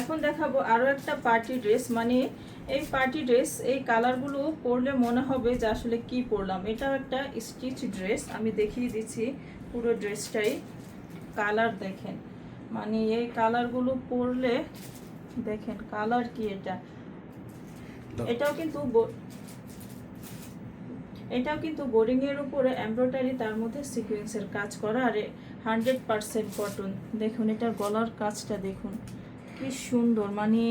এখন দেখাবো আরও একটা পার্টি ড্রেস মানে এই পার্টি ড্রেস এই কালারগুলো পরলে মনে হবে যে আসলে কি পরলাম। এটাও একটা স্টিচ ড্রেস আমি দেখিয়ে দিচ্ছি পুরো ড্রেসটাই কালার দেখেন। মানে এই কালারগুলো পরলে দেখেন কালার কি এটা। এটাও কিন্তু এটাও কিন্তু বোরিংয়ের উপরে এমব্রয়ডারি তার মধ্যে সিকোয়েন্সের কাজ করা। আর হান্ড্রেড পারসেন্ট কটন দেখুন এটার গলার কাজটা দেখুন। কি সুন্দর মানে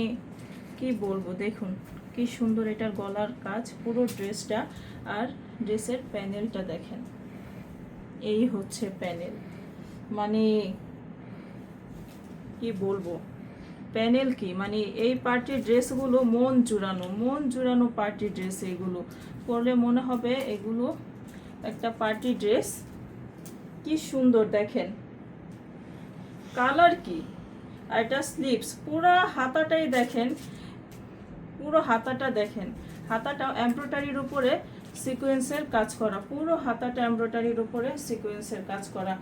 কি বলব, দেখুন, কি সুন্দর এটার গলার কাজ, পুরো ড্রেসটা আর ড্রেসের প্যানেলটা দেখেন। এই হচ্ছে প্যানেল। মানে কি বলব, প্যানেল কি? মানে এই পার্টির ড্রেসগুলো মন জুড়ানো মন জুড়ানো পার্টি ড্রেস এগুলো। পরলে মনে হবে এগুলো একটা পার্টি ড্রেস। কি সুন্দর দেখেন। কালার কি? আর এটা স্লিপস পুরো হাতাটাই দেখেন। পুরো হাতাটা দেখেন। হাতাটা এমব্রয়ডারির উপরে সিকোয়েন্সের কাজ করা। পুরো হাতাটা এমব্রয়ডারির উপরে সিকোয়েন্সের কাজ করা।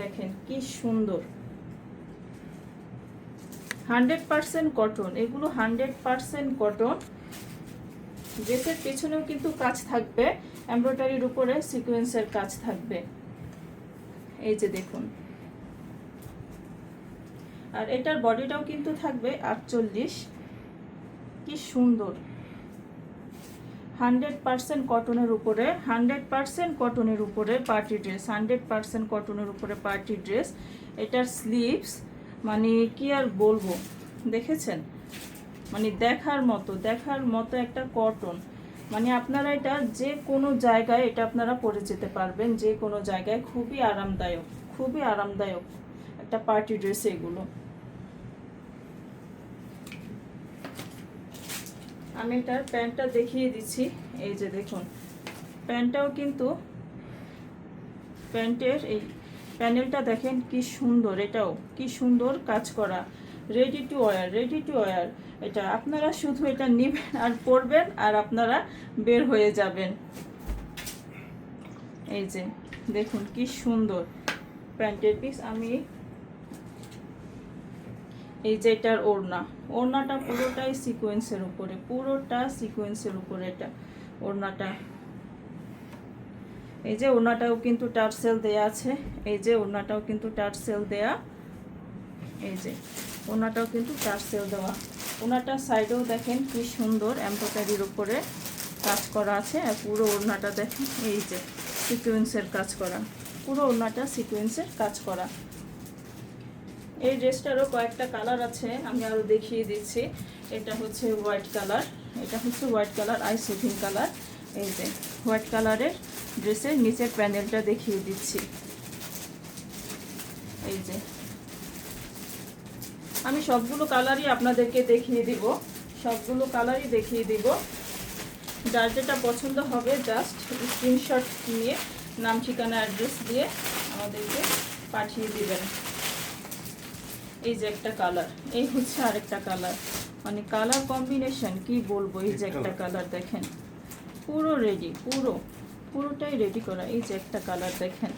দেখেন কি সুন্দর। হান্ড্রেড পারসেন্ট কটন এগুলো হান্ড্রেড পারসেন্ট কটন ড্রেসের পেছনেও কিন্তু কাজ থাকবে এমব্রয়ডারির উপরে সিকোয়েন্সের কাজ থাকবে। এই যে দেখুন। আর এটার বডিটাও কিন্তু থাকবে আটচল্লিশ। কি সুন্দর। হান্ড্রেড পারসেন্ট কটনের উপরে, হান্ড্রেড পারসেন্ট কটনের উপরে পার্টি ড্রেস হান্ড্রেড পারসেন্ট কটনের উপরে পার্টি ড্রেস এটার স্লিভস মানে কি আর বলব, দেখেছেন? মানে দেখার মতো দেখার মতো একটা কটন মানে আপনারা এটা যে কোনো জায়গায় এটা আপনারা পরে যেতে পারবেন, যে কোনো জায়গায়। খুবই আরামদায়ক খুবই আরামদায়ক। একটা পার্টি ড্রেস এগুলো। আমি এটার প্যান্টটা দেখিয়ে দিচ্ছি। এই যে দেখুন, প্যান্টটাও কিন্তু প্যান্টের এই প্যানেলটা দেখেন কি সুন্দর, এটাও কি সুন্দর কাজ করা। Ready to war ready to war এটা আপনারা শুধু এটা নেবেন আর পরবেন আর আপনারা বের হয়ে যাবেন। এই যে দেখুন কি সুন্দর। প্যান্টের পিস আমি এই যে এটার ওড়না, ওড়নাটা পুরোটাই সিকোয়েন্সের উপরে, পুরোটা সিকোয়েন্সের উপরে এটা ওড়নাটা। এই যে ওড়নাটাও কিন্তু টার্সেল দেয়া আছে, এই যে ওড়নাটাও কিন্তু টার্সেল দেয়া, এই যে ওড়নাটাও কিন্তু টার্সেল দেওয়া। ওনাটা সাইডেও দেখেন কি সুন্দর এমব্রয়ডারির উপরে কাজ করা আছে, আর পুরো ওড়নাটা দেখেন, এই যে সিকোয়েন্সের কাজ করা, পুরো ওড়নাটা সিকোয়েন্সের কাজ করা। এই ড্রেসটারও কয়েকটা কালার আছে, আমি আরও দেখিয়ে দিচ্ছি। এটা হচ্ছে হোয়াইট কালার, এটা হচ্ছে white colour, I soothing colour. এই যে, হোয়াইট কালারের ড্রেসের নিচের প্যানেলটা দেখিয়ে দিচ্ছি। এই যে, আমি সবগুলো কালারই আপনাদেরকে দেখিয়ে দিব, সবগুলো কালারই দেখিয়ে দিব। যার যেটা পছন্দ হবে, জাস্ট স্ক্রিনশট নিয়ে নাম, ঠিকানা, অ্যাড্রেস দিয়ে আমাদেরকে পাঠিয়ে দিবেন। এই যে একটা কালার এই হচ্ছে আরেকটা কালার মানে কালার কম্বিনেশন কি বলব? এই যে একটা কালার দেখেন। পুরো রেডি পুরো পুরোটাই রেডি করা। এই যে একটা কালার দেখেন।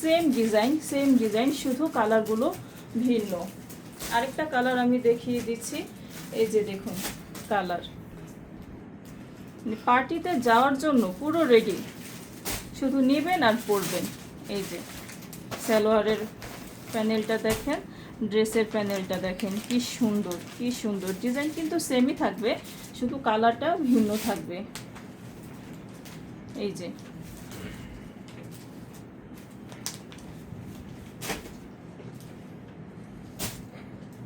সেম ডিজাইন সেম ডিজাইন শুধু কালারগুলো ভিন্ন। আরেকটা কালার আমি দেখিয়ে দিচ্ছি। এই যে দেখুন কালার পার্টিতে যাওয়ার জন্য পুরো রেডি শুধু নেবেন আর পরবেন। এই যে সালোয়ারের প্যানেলটা দেখেন। ড্রেসের প্যানেলটা দেখেন, কি সুন্দর কি সুন্দর। ডিজাইন কিন্তু সেমই থাকবে, শুধু কালারটা ভিন্ন থাকবে। এই যে